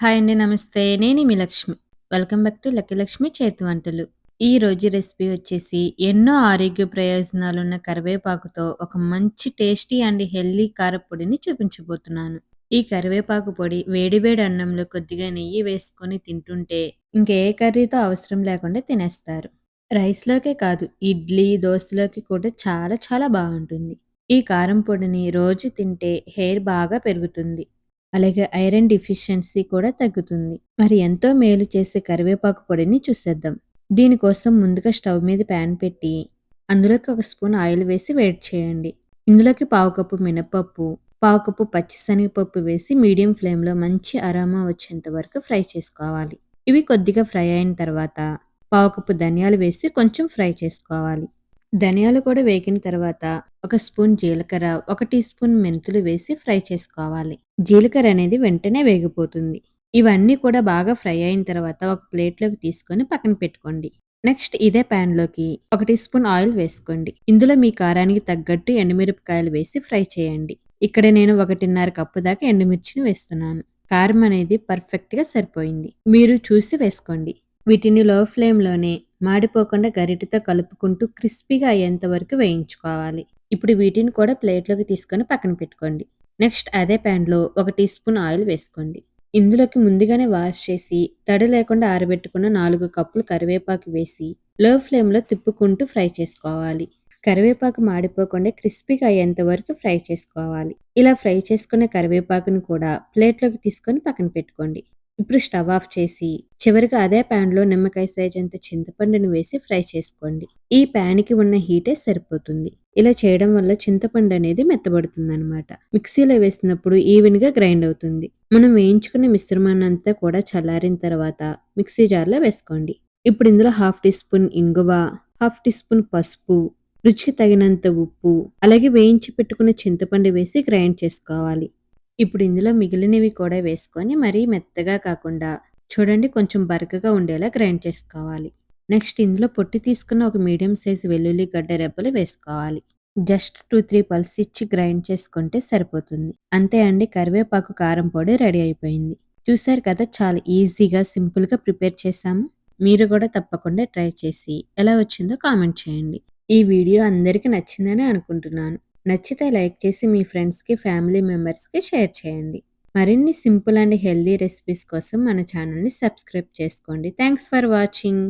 Hi అండి. నమస్తే. నేను మీ Lakshmi. Welcome back to lucky Lakshmi చేతి వంటలు. ఈ రోజు రెసిపీ వచ్చేసి ఎన్నో ఆరోగ్య ప్రయోజనాలున్న కరివేపాకుతో ఒక మంచి టేస్టీ అండ్ హెల్దీ కారప్పొడిని చూపించబోతున్నాను. ఈ కరివేపాకు పొడి వేడి వేడి అన్నంలో కొద్దిగా నెయ్యి వేసుకొని తింటుంటే ఇంకే ఏ కర్రీతో అవసరం లేకుండా తినేస్తారు. రైస్‌లోకే కాదు ఇడ్లీ, దోశలోకి కూడా చాలా చాలా బాగుంటుంది ఈ కారం పొడిని రోజు తింటే హెయిర్ బాగా పెరుగుతుంది. అలాగే ఐరన్ డెఫిషియన్సీ కూడా తగ్గుతుంది. మరి ఎంతో మేలు చేసే కరివేపాకు పొడిని చూసేద్దాం. దీనికోసం ముందుగా స్టవ్ మీద ప్యాన్ పెట్టి అందులోకి ఒక స్పూన్ ఆయిల్ వేసి వేడి చేయండి. ఇందులోకి పావు కప్పు మినపప్పు, పావు కప్పు పచ్చిశనగపప్పు వేసి మీడియం ఫ్లేమ్‌లో మంచి అరామా వచ్చేంత వరకు ఫ్రై చేసుకోవాలి. ఇవి కొద్దిగా ఫ్రై అయిన తర్వాత పావు కప్పు ధనియాలు వేసి కొంచెం ఫ్రై చేసుకోవాలి. ధనియాలు కూడా వేగిన తర్వాత ఒక స్పూన్ జీలకర్ర, ఒక టీ స్పూన్ మెంతులు వేసి ఫ్రై చేసుకోవాలి. జీలకర్ర అనేది వెంటనే వేగిపోతుంది. ఇవన్నీ కూడా బాగా ఫ్రై అయిన తర్వాత ఒక ప్లేట్‌లోకి తీసుకొని పక్కన పెట్టుకోండి. నెక్స్ట్ ఇదే ప్యాన్‌లోకి ఒక టీ స్పూన్ ఆయిల్ వేసుకోండి. ఇందులో మీ కారానికి తగ్గట్టు ఎండుమిరపకాయలు వేసి ఫ్రై చేయండి. ఇక్కడ నేను 1.5 కప్పు దాకా ఎండుమిర్చిని వేస్తున్నాను. కారం అనేది పర్ఫెక్ట్‌గా సరిపోయింది. మీరు చూసి వేసుకోండి. వీటిని లో ఫ్లేమ్‌లోనే మాడిపోకుండా గరిటెతో కలుపుకుంటూ క్రిస్పీగా అయ్యేంత వరకు వేయించుకోవాలి. ఇప్పుడు వీటిని కూడా ప్లేట్‌లోకి తీసుకొని పక్కన పెట్టుకోండి. నెక్స్ట్ అదే ప్యాన్‌లో ఒక టీ స్పూన్ ఆయిల్ వేసుకోండి. ఇందులోకి ముందుగానే వాష్ చేసి తడి లేకుండా ఆరబెట్టుకున్న నాలుగు కప్పులు కరివేపాకు వేసి లో ఫ్లేమ్‌లో తిప్పుకుంటూ ఫ్రై చేసుకోవాలి. కరివేపాకు మాడిపోకుండా క్రిస్పీగా అయ్యేంత వరకు ఫ్రై చేసుకోవాలి. ఇలా ఫ్రై చేసుకున్న కరివేపాకుని కూడా ప్లేట్‌లోకి తీసుకొని పక్కన పెట్టుకోండి. ఇప్పుడు స్టవ్ ఆఫ్ చేసి చివరిగా అదే ప్యాన్‌లో నిమ్మకాయ సైజ్ అంత చింతపండుని వేసి ఫ్రై చేసుకోండి. ఈ ప్యాన్‌కి ఉన్న హీటే సరిపోతుంది. ఇలా చేయడం వల్ల చింతపండు అనేది మెత్తబడుతుందనమాట. మిక్సీలో వేసినప్పుడు ఈవెన్‌గా గ్రైండ్ అవుతుంది. మనం వేయించుకున్న మిశ్రమాన్నంతా కూడా చల్లారిన తర్వాత మిక్సీ జార్‌లో వేసుకోండి. ఇప్పుడు ఇందులో హాఫ్ టీ స్పూన్ ఇంగువ, హాఫ్ టీ స్పూన్ పసుపు, రుచికి తగినంత ఉప్పు, అలాగే వేయించి పెట్టుకున్న చింతపండు వేసి గ్రైండ్ చేసుకోవాలి. ఇప్పుడు ఇందులో మిగిలినవి కూడా వేసుకొని మరీ మెత్తగా కాకుండా చూడండి కొంచెం బరకగా ఉండేలా గ్రైండ్ చేసుకోవాలి. నెక్స్ట్ ఇందులో పొట్టి తీసుకున్న ఒక మీడియం సైజు వెల్లుల్లి గడ్డ రెబ్బలు వేసుకోవాలి. జస్ట్ 2, 3 పల్స్ ఇచ్చి గ్రైండ్ చేసుకుంటే సరిపోతుంది. అంతే అండి కరివేపాకు కారం పొడి రెడీ అయిపోయింది. చూసారు కదా చాలా ఈజీగా, సింపుల్‌గా ప్రిపేర్ చేశాము. మీరు కూడా తప్పకుండా ట్రై చేసి ఎలా వచ్చిందో కామెంట్ చేయండి. ఈ వీడియో అందరికీ నచ్చిందని అనుకుంటున్నాను. నచ్చితే లైక్ చేసి మీ ఫ్రెండ్స్‌కి, ఫ్యామిలీ మెంబర్స్‌కి షేర్ చేయండి. మరిన్ని సింపుల్ అండ్ హెల్తీ రెసిపీస్ కోసం మన ఛానల్‌ని సబ్స్క్రైబ్ చేసుకోండి. Thanks for watching.